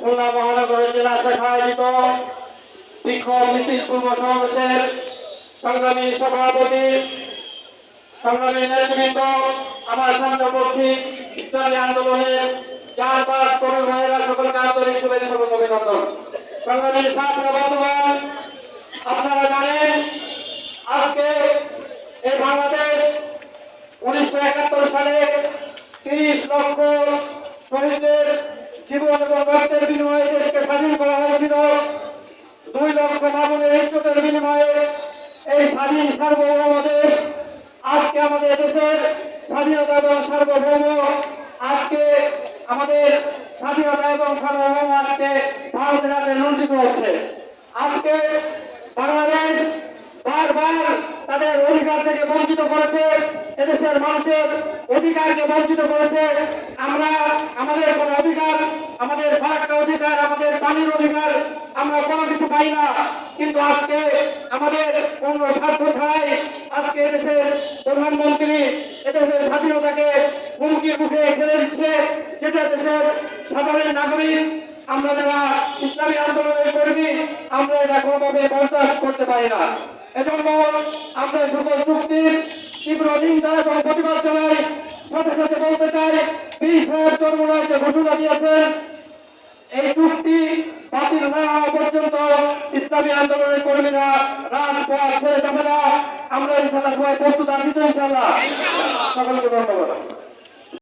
খুলনা মহানগরের জেলা শাখা আয়োজিত বিক্ষোভ মিছিল পূর্ব সমাবেশের সংগ্রামী সভাপতি সংগ্রামী নেতৃবৃন্দ আমার সামনে উপস্থিত ইসলামী আন্দোলনের চার পাঁচ তরুণ ভাইয়েরা সকলকে আন্তরিক শুভেচ্ছা এবং অভিনন্দন সংগ্রামী ছাত্র বন্ধুগণ আপনারা জানেন আজকে এই বাংলাদেশ উনিশশো একাত্তর সালে তিরিশ লক্ষ শহীদদের জীবন এবং বিনিময়ে দেশকে স্বাধীন করা হয়েছিল। দুই লক্ষ মামুনের বিনিময়ে এই স্বাধীন সার্বভৌম দেশ আজকে আমাদের দেশের স্বাধীনতা এবং সার্বভৌম আজকে আমাদের স্বাধীনতা এবং সার্বভৌম আজকে ভারতের হাতে হচ্ছে। আজকে বাংলাদেশ বারবার তাদের অধিকার থেকে বঞ্চিত করেছে, এদেশের মানুষের অধিকারকে বঞ্চিত করেছে। আমরা আমাদের কোনো অধিকার, আমাদের ফারাক্কা অধিকার, আমাদের পানির অধিকার আমরা কোনো কিছু পাই না। কিন্তু আজকে আমাদের কোনো স্বার্থ ছাড়াই আজকে এদেশের প্রধানমন্ত্রী এদেশের স্বাধীনতাকে হুমকির মুখে ফেলে দিচ্ছে। যেটা দেশের সাধারণ নাগরিক, আমরা যারা আমরা এটা কোনোভাবে বরদাস্ত করতে পারি না। এজন্য আমরা সকল চুক্তির তীব্র নিন্দা এবং প্রতিবাদ জানাই। সাথে সাথে বলতে চাই বিশ হাজার চর্মরায় যে ঘোষণা দিয়েছেন এই চুক্তি বাতিল না হওয়া পর্যন্ত ইসলামী আন্দোলনের কর্মীরা রাজপথ ছেড়ে যাবে না। আমরা ইনশাল্লাহ সবাই প্রস্তুত আছি তো ইনশাল্লাহ সকলকে ধন্যবাদ।